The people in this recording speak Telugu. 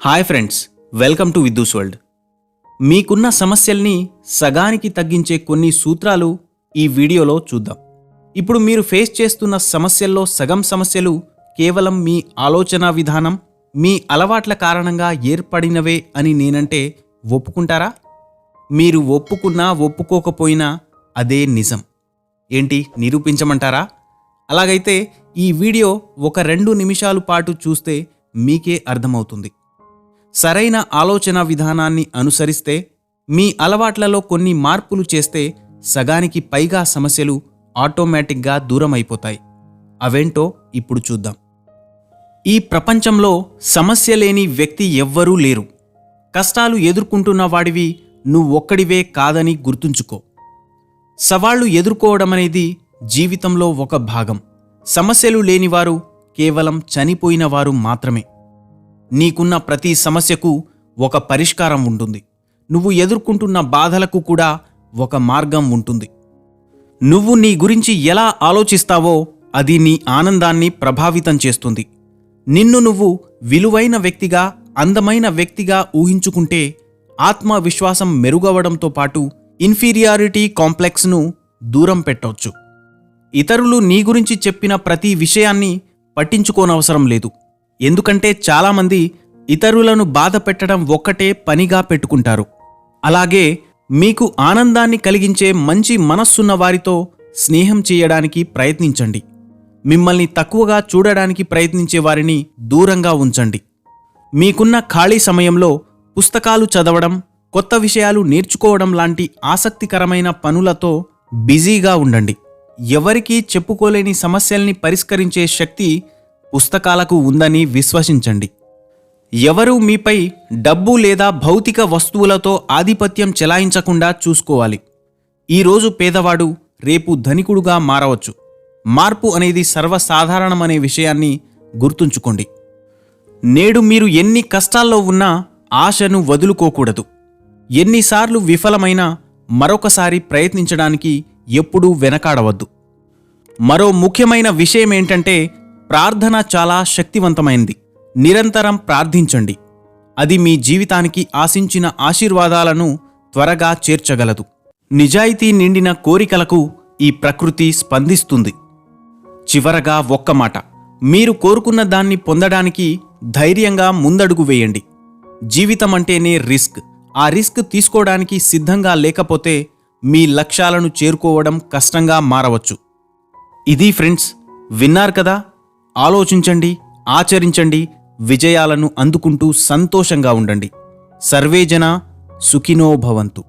Hi friends welcome to Vidyus world. మీకున్న సమస్యల్ని సగానికి తగ్గించే కొన్ని సూత్రాలు ఈ వీడియోలో చూద్దాం. ఇప్పుడు మీరు ఫేస్ చేస్తున్న సమస్యల్లో సగం సమస్యలు కేవలం మీ ఆలోచన విధానం మీ అలవాట్ల కారణంగా ఏర్పడినవే అని నేనంటే ఒప్పుకుంటారా? మీరు ఒప్పుకున్నా ఒప్పుకోకపోయినా అదే నిజం. ఏంటి నిరూపించమంటారా? అలాగైతే ఈ వీడియో ఒక రెండు నిమిషాలు పాటు చూస్తే మీకే అర్థమవుతుంది. సరైన ఆలోచన విధానాన్ని అనుసరిస్తే మీ అలవాట్లలో కొన్ని మార్పులు చేస్తే సగానికి పైగా సమస్యలు ఆటోమేటిక్గా దూరం అయిపోతాయి అవేంటో ఇప్పుడు చూద్దాం. ఈ ప్రపంచంలో సమస్య లేని వ్యక్తి ఎవ్వరూ లేరు. కష్టాలు ఎదుర్కొంటున్న వాడివి నువ్వొక్కడివే కాదని గుర్తుంచుకో. సవాళ్ళు ఎదుర్కోవడం అనేది జీవితంలో ఒక భాగం. సమస్యలు లేనివారు కేవలం చనిపోయిన వారు మాత్రమే. నీకున్న ప్రతి సమస్యకు ఒక పరిష్కారం ఉంటుంది. నువ్వు ఎదుర్కొంటున్న బాధలకు కూడా ఒక మార్గం ఉంటుంది. నువ్వు నీ గురించి ఎలా ఆలోచిస్తావో అది నీ ఆనందాన్ని ప్రభావితం చేస్తుంది. నిన్ను నువ్వు విలువైన వ్యక్తిగా అందమైన వ్యక్తిగా ఊహించుకుంటే ఆత్మవిశ్వాసం మెరుగవడంతో పాటు ఇన్ఫీరియారిటీ కాంప్లెక్స్ను దూరం పెట్టవచ్చు ఇతరులు నీ గురించి చెప్పిన ప్రతి విషయాన్ని పట్టించుకోనవసరం లేదు. ఎందుకంటే చాలామంది ఇతరులను బాధ పెట్టడం ఒక్కటే పనిగా పెట్టుకుంటారు. అలాగే మీకు ఆనందాన్ని కలిగించే మంచి మనస్సున్న వారితో స్నేహం చేయడానికి ప్రయత్నించండి. మిమ్మల్ని తక్కువగా చూడడానికి ప్రయత్నించే వారిని దూరంగా ఉంచండి. మీకున్న ఖాళీ సమయంలో పుస్తకాలు చదవడం కొత్త విషయాలు నేర్చుకోవడం లాంటి ఆసక్తికరమైన పనులతో బిజీగా ఉండండి. ఎవరికీ చెప్పుకోలేని సమస్యల్ని పరిష్కరించే శక్తి పుస్తకాలకు ఉందని విశ్వసించండి. ఎవరూ మీపై డబ్బు లేదా భౌతిక వస్తువులతో ఆధిపత్యం చెలాయించకుండా చూసుకోవాలి. ఈరోజు పేదవాడు రేపు ధనికుడుగా మారవచ్చు. మార్పు అనేది సర్వసాధారణమనే విషయాన్ని గుర్తుంచుకోండి. నేడు మీరు ఎన్ని కష్టాల్లో ఉన్నా ఆశను వదులుకోకూడదు. ఎన్నిసార్లు విఫలమైనా మరొకసారి ప్రయత్నించడానికి ఎప్పుడూ వెనకాడవద్దు. మరో ముఖ్యమైన విషయం ఏంటంటే ప్రార్థన చాలా శక్తివంతమైంది. నిరంతరం ప్రార్థించండి. అది మీ జీవితానికి ఆశించిన ఆశీర్వాదాలను త్వరగా చేర్చగలదు. నిజాయితీ నిండిన కోరికలకు ఈ ప్రకృతి స్పందిస్తుంది. చివరగా ఒక్క మాట. మీరు కోరుకున్న దాన్ని పొందడానికి ధైర్యంగా ముందడుగు వేయండి. జీవితం అంటేనే రిస్క్. ఆ రిస్క్ తీసుకోవడానికి సిద్ధంగా లేకపోతే మీ లక్ష్యాలను చేరుకోవడం కష్టంగా మారవచ్చు. ఇది ఫ్రెండ్స్ విన్నారు కదా? ఆలోచించండి ఆచరించండి విజయాలను అందుకుంటూ సంతోషంగా ఉండండి. సర్వేజన సుఖినో భవంతు.